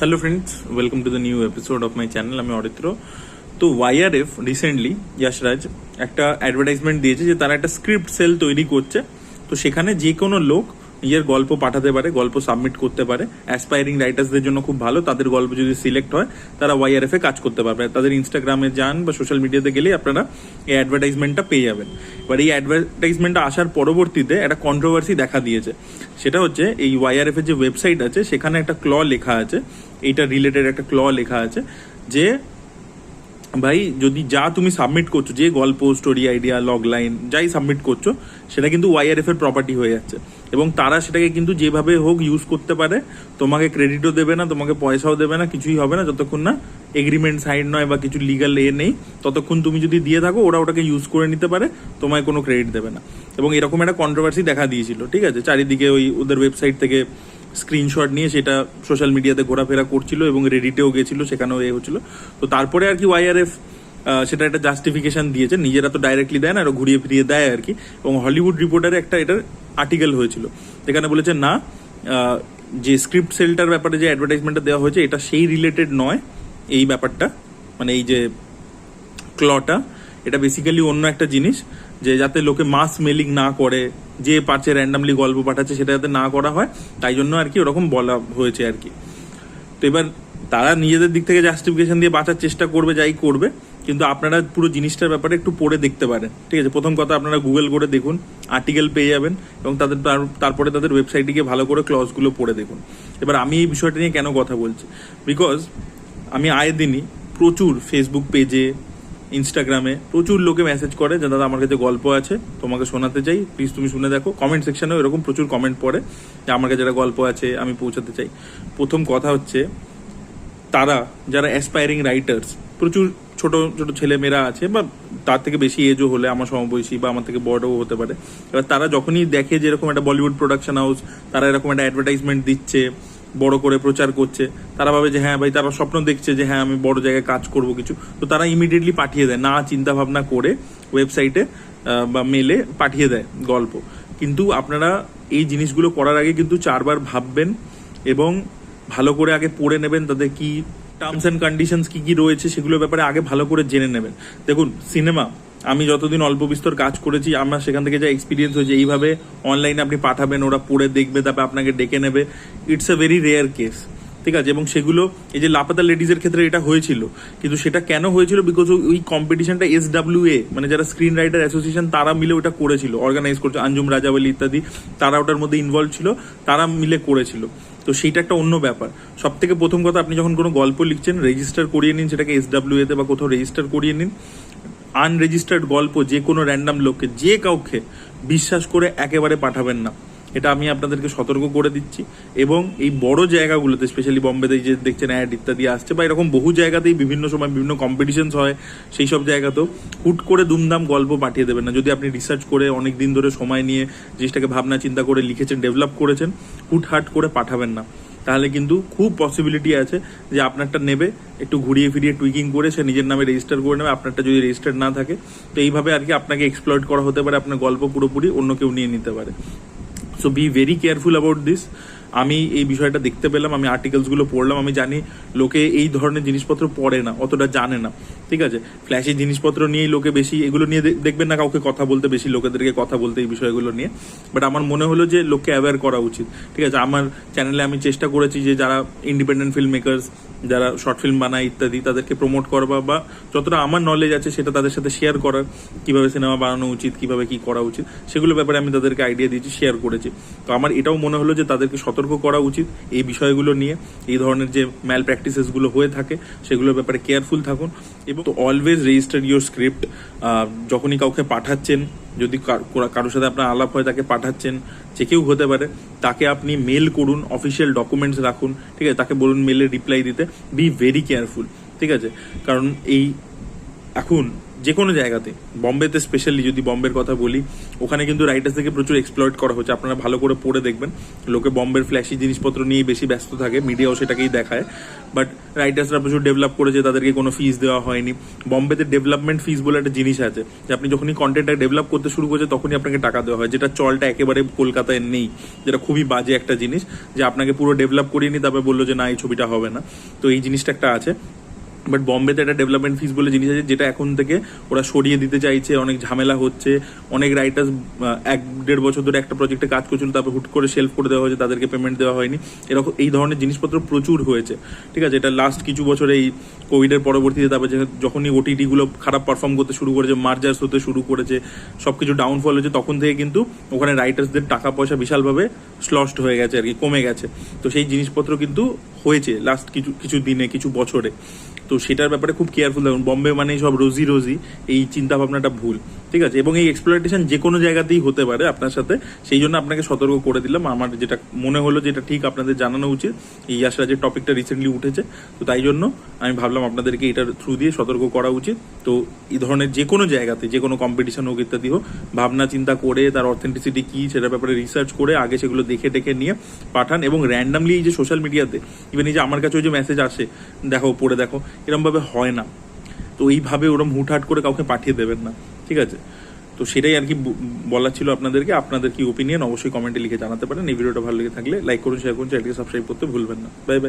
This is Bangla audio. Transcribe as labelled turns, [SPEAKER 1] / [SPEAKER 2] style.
[SPEAKER 1] Hello friends welcome to the new episode of my channel আমি অরিত্র তো ওয়াইআরএফ রিসেন্টলি ইয়াশরাজ একটা অ্যাডভার্টাইজমেন্ট দিয়েছে যে তারা একটা স্ক্রিপ্ট সেল তৈরি করছে। তো সেখানে যে কোনো লোক নিজের গল্প পাঠাতে পারে, গল্প সাবমিট করতে পারে। অ্যাসপায়ারিং রাইটার্সদের জন্য খুব ভালো। তাদের গল্প যদি সিলেক্ট হয়, তারা ওয়াইআরএফ এ কাজ করতে পারবে। তাদের ইনস্টাগ্রামে যান বা সোশ্যাল মিডিয়াতে গেলেই আপনারা এই অ্যাডভার্টাইজমেন্টটা পেয়ে যাবেন। এবার এই অ্যাডভার্টাইজমেন্টটা আসার পরবর্তীতে একটা কন্ট্রোভার্সি দেখা দিয়েছে। সেটা হচ্ছে এই ওয়াইআরএফ এর যে ওয়েবসাইট আছে, সেখানে একটা ক্ল লেখা আছে। এইটা রিলেটেড একটা ক্ল লেখা আছে যে ভাই, যদি যা তুমি সাবমিট করছ, যে গল্প স্টোরি আইডিয়া লগ লাইন যাই সাবমিট করছ, সেটা কিন্তু ওয়াইআরএফ এর প্রপার্টি হয়ে যাচ্ছে। এবং তারা সেটাকে কিন্তু যেভাবে হোক ইউজ করতে পারে, তোমাকে ক্রেডিটও দেবে না, তোমাকে পয়সাও দেবে না, কিছুই হবে না, যতক্ষণ না এগ্রিমেন্ট সাইন নয় বা কিছু লিগাল এ নেই, ততক্ষণ তুমি যদি দিয়ে থাকো, ওরা ওটাকে ইউজ করে নিতে পারে, তোমায় কোনো ক্রেডিট দেবে না। এবং এরকম একটা কন্ট্রোভার্সি দেখা দিয়েছিল, ঠিক আছে? চারিদিকে ওই ওদের ওয়েবসাইট থেকে স্ক্রিনশট নিয়ে সেটা সোশ্যাল মিডিয়াতে ঘোরাফেরা করছিল এবং রেডিটেও গেছিল, সেখানেও এ হচ্ছিল। তো তারপরে আর কি ওয়াইআরএফ সেটা একটা জাস্টিফিকেশন দিয়েছে। নিজেরা তো ডাইরেক্টলি দেয় না, আরও ঘুরিয়ে ফিরিয়ে দেয় আর কি। এবং হলিউড রিপোর্টারে একটা এটার আর্টিকেল হয়েছিল। যেখানে বলেছে, না যে স্ক্রিপ্ট সেলটার ব্যাপারে যে অ্যাডভার্টাইজমেন্টটা দেওয়া হয়েছে, এটা সেই রিলেটেড নয়। এই ব্যাপারটা মানে এই যে ক্লটা এটা বেসিক্যালি অন্য একটা জিনিস, যে যাতে লোকে মাস মেলিং না করে, যে পারছে র্যান্ডামলি গল্প পাঠাচ্ছে সেটা যাতে না করা হয়, তাই জন্য আর কি ওরকম বলা হয়েছে আর কি। তো এবার তারা নিজেদের দিক থেকে জাস্টিফিকেশন দিয়ে বাঁচার চেষ্টা করবে, যাই করবে, কিন্তু আপনারা পুরো জিনিসটার ব্যাপারে একটু পড়ে দেখতে পারেন। ঠিক আছে, প্রথম কথা আপনারা গুগল করে দেখুন আর্টিকেল পেয়ে যাবেন এবং তাদের তার- তারপরে তাদের ওয়েবসাইটে গিয়ে ভালো করে ক্লজগুলো পড়ে দেখুন। এবার আমি এই বিষয়টা নিয়ে কেন কথা বলছি? বিকজ আমি আয়ে দিনই প্রচুর ফেসবুক পেজে ইনস্টাগ্রামে প্রচুর লোকে মেসেজ করে যে, দাদা, আমার কাছে গল্প আছে, তোমাকে শোনাতে চাই। প্লিজ তুমি শুনে দেখো। কমেন্ট সেকশনেও এরকম প্রচুর কমেন্ট পড়ে যে, আমার কাছে একটা গল্প আছে, আমি পৌঁছাতে চাই। প্রথম কথা হচ্ছে, তারা, যারা অ্যাসপায়ারিং রাইটার্স প্রচুর ছোট ছোট ছেলেমেয়েরা আছে বা তার থেকে বেশি এজও হলে, আমার সমবয়সী বা আমার থেকে বড়ও হতে পারে। এবার তারা যখনই দেখে যে, এরকম একটা বলিউড প্রোডাকশন হাউস তারা এরকম একটা অ্যাডভার্টাইজমেন্ট দিচ্ছে বড় করে প্রচার করছে। তারা ভাবে যে হ্যাঁ ভাই, তারা স্বপ্ন দেখছে যে হ্যাঁ আমি বড় জায়গায় কাজ করব কিছু। তো তারা ইমিডিয়েটলি পাঠিয়ে দেয়, না চিন্তা ভাবনা করে ওয়েবসাইটে বা মেলে পাঠিয়ে দেয় গল্প। কিন্তু আপনারা এই জিনিসগুলো করার আগে কিন্তু চারবার ভাববেন এবং ভালো করে আগে পড়ে নেবেন তাদের কি টার্মস অ্যান্ড কন্ডিশনস কি কি রয়েছে সেগুলোর ব্যাপারে আগে ভালো করে জেনে নেবেন। দেখুন সিনেমা আমি যতদিন অল্প বিস্তর কাজ করেছি, আমার সেখান থেকে যা এক্সপিরিয়েন্স হয়েছে, এইভাবে অনলাইনে আপনি পাঠাবেন, ওরা পড়ে দেখবে, তারপরে আপনাকে ডেকে নেবে। It's a very rare case ঠিক আছে? এবং সেগুলো, এই যে লাপাতা লেডিজের ক্ষেত্রে এটা হয়েছিল, কিন্তু সেটা কেন হয়েছিল? বিকজ ওই কম্পিটিশনটা এস ডাব্লিউ এ মানে যারা স্ক্রিন রাইটার অ্যাসোসিয়েশন তারা মিলে ওটা করেছিল অর্গানাইজ করছে আঞ্জুম রাজাবলী ইত্যাদি, তারা ওটার মধ্যে ইনভলভ ছিল, তারা মিলে করেছিল। তো সেইটা একটা অন্য ব্যাপার। সব থেকে প্রথম কথা, আপনি যখন কোনো গল্প লিখছেন রেজিস্টার করিয়ে নিন, সেটাকে এস ডাব্লিউ এতে বা কোথাও রেজিস্টার করিয়ে নিন। আনরেজিস্টার্ড গল্প যে কোনো র্যান্ডাম লোককে, যে কাউকে বিশ্বাস করে একেবারে পাঠাবেন না। এটা আমি আপনাদেরকে সতর্ক করে দিচ্ছি। এবং এই বড় জায়গাগুলোতে স্পেশালি বম্বেতে যে দেখছেন অ্যাড ইত্যাদি আসছে, বা এরকম বহু জায়গাতেই বিভিন্ন সময় বিভিন্ন কম্পিটিশনস হয়, সেই সব জায়গাতেও হুট করে দুমদাম গল্প পাঠিয়ে দেবেন না। যদি আপনি রিসার্চ করে অনেক দিন ধরে সময় নিয়ে জিনিসটাকে ভাবনা চিন্তা করে লিখেছেন ডেভেলপ করেছেন, হুটহাট করে পাঠাবেন না। তাহলে কিন্তু খুব পসিবিলিটি আছে যে আপনারটা নেবে, একটু ঘুরিয়ে ফিরিয়ে টুইকিং করে সে নিজের নামে রেজিস্টার করে নেবে, আপনারটা যদি রেজিস্টার না থাকে। তো এইভাবে আর কি আপনাকে এক্সপ্লয়েট করা হতে পারে, আপনার গল্প পুরোপুরি অন্য কেউ নিয়ে নিতে পারে। So be very careful about this আমি এই বিষয়টা দেখতে পেলাম, আমি আর্টিকেলসগুলো পড়লাম, আমি জানি লোকে এই ধরনের জিনিসপত্র পড়ে না, অতটা জানে না। ঠিক আছে? ফ্ল্যাশি জিনিসপত্র নিয়েই লোকে বেশি এগুলো নিয়ে দেখবেন না কাউকে কথা বলতে, বেশি লোকেদেরকে কথা বলতে এই বিষয়গুলো নিয়ে। বাট আমার মনে হলো যে লোককে অ্যাওয়্যার করা উচিত। ঠিক আছে? আমার চ্যানেলে আমি চেষ্টা করেছি যে যারা ইন্ডিপেন্ডেন্ট ফিল্ম মেকার্স যারা শর্ট ফিল্ম বানায় ইত্যাদি, তাদেরকে প্রমোট করবা বা যতটা আমার নলেজ আছে সেটা তাদের সাথে শেয়ার করার কীভাবে সিনেমা বানানো উচিত, কীভাবে কি করা উচিত, সেগুলো ব্যাপারে আমি তাদেরকে আইডিয়া দিয়েছি শেয়ার করেছি। তো আমার এটাও মনে হলো যে তাদেরকে সতর্ক করা উচিত এই বিষয়গুলো নিয়ে, এই ধরনের যে ম্যাল প্র্যাকটিসেসগুলো হয়ে থাকে, সেগুলোর ব্যাপারে কেয়ারফুল থাকুন এবং অলওয়েজ রেজিস্টার ইউর স্ক্রিপ্ট যখনই কাউকে পাঠাচ্ছেন, যদি কার- কোরা- কারোর সাথে আপনার আলাপ হয়, তাকে পাঠাচ্ছেন, যে কেউ হতে পারে, তাকে আপনি মেল করুন অফিসিয়াল ডকুমেন্টস রাখুন, ঠিক আছে, তাকে বলুন মেলে রিপ্লাই দিতে বি ভেরি কেয়ারফুল ঠিক আছে, কারণ এই, এখন যে কোনো জায়গাতে। বম্বেতে স্পেশালি যদি বম্বের কথা বলি, ওখানে কিন্তু রাইটার্স থেকে প্রচুর এক্সপ্লয়েট করা হচ্ছে। আপনারা ভালো করে পড়ে দেখবেন। লোকে বম্বের ফ্ল্যাশি জিনিসপত্র নিয়ে বেশি ব্যস্ত থাকে মিডিয়াও সেটাকেই দেখায়। বাট রাইটার্সরা প্রচুর ডেভেলপ করেছে, তাদেরকে কোনো ফিস দেওয়া হয়নি। বম্বেতে ডেভেলপমেন্ট ফিস বলে একটা জিনিস আছে, যে আপনি যখনই কন্টেন্টটা ডেভেলপ করতে শুরু করছে, তখনই আপনাকে টাকা দেওয়া হয়, যেটা চলটা একেবারে কলকাতায় নেই, যেটা খুবই বাজে একটা জিনিস, যে আপনাকে পুরো ডেভেলপ করিয়ে নি, তারপরে বলল যে, না, এই ছবিটা হবে না। তো এই জিনিসটা একটা আছে। বাট বম্বেতে একটা ডেভেলপমেন্ট ফিস বলে জিনিস আছে, যেটা এখন থেকে ওরা সরিয়ে দিতে চাইছে, অনেক ঝামেলা হচ্ছে। অনেক রাইটার্স এক দেড় বছর ধরে একটা প্রজেক্টে কাজ করছিল, তারপর হুট করে সেলফ করে দেওয়া হয়েছে, তাদেরকে পেমেন্ট দেওয়া হয়নি। এরকম, এই ধরনের জিনিসপত্র প্রচুর হয়েছে। ঠিক আছে, এটা লাস্ট কিছু বছর এই কোভিডের পরবর্তীতে তারপর যখনই ওটিটিগুলো খারাপ পারফর্ম করতে শুরু করেছে মার্জার্স হতে শুরু করেছে, সবকিছু ডাউনফল হয়েছে, তখন থেকে কিন্তু ওখানে রাইটার্সদের টাকা পয়সা বিশালভাবে স্লস্ট হয়ে গেছে আর কি, কমে গেছে। তো সেই জিনিসপত্র কিন্তু হয়েছে লাস্ট কিছু কিছু দিনে, কিছু বছরে। তো সেটার ব্যাপারে খুব কেয়ারফুল থাকুন। বম্বে মানে সব রোজি রোজি, এই চিন্তা ভাবনাটা ভুল, ঠিক আছে? এবং এই এক্সপ্লোরেটেশন যে কোনো জায়গাতেই হতে পারে আপনার সাথে, সেই জন্য আপনাকে সতর্ক করে দিলাম। আমার যেটা মনে হলো যেটা ঠিক আপনাদের জানানো উচিত, এই ইয়াসরাজের টপিকটা রিসেন্টলি উঠেছে, তো তাই জন্য আমি ভাবলাম আপনাদেরকে এটার থ্রু দিয়ে সতর্ক করা উচিত। তো এই ধরনের যে কোনো জায়গাতে, যে কোনো কম্পিটিশন হোক ইত্যাদি হোক, ভাবনা চিন্তা করে তার অথেন্টিসিটি কি, সেটার ব্যাপারে রিসার্চ করে আগে সেগুলো দেখে টেকে নিয়ে পাঠান। এবং র্যান্ডামলি এই যে সোশ্যাল মিডিয়াতে ইভেন এই যে আমার কাছে ওই যে মেসেজ আসে, দেখো, পড়ে দেখো এরমভাবে হয় না। তো এইভাবে ওরম হুটহাট করে কাউকে পাঠিয়ে দেবেন না। ঠিক আছে? তো সেটাই আর কি ব- বলার ছিল আপনাদেরকে। আপনাদের কি ওপিনিয়ন অবশ্যই কমেন্টে লিখে জানাতে পারেন। এই ভিডিওটা ভালো লেগে থাকলে লাইক করুন শেয়ার করুন চ্যানেলকে সাবস্ক্রাইব করতে ভুলবেন না। Bye bye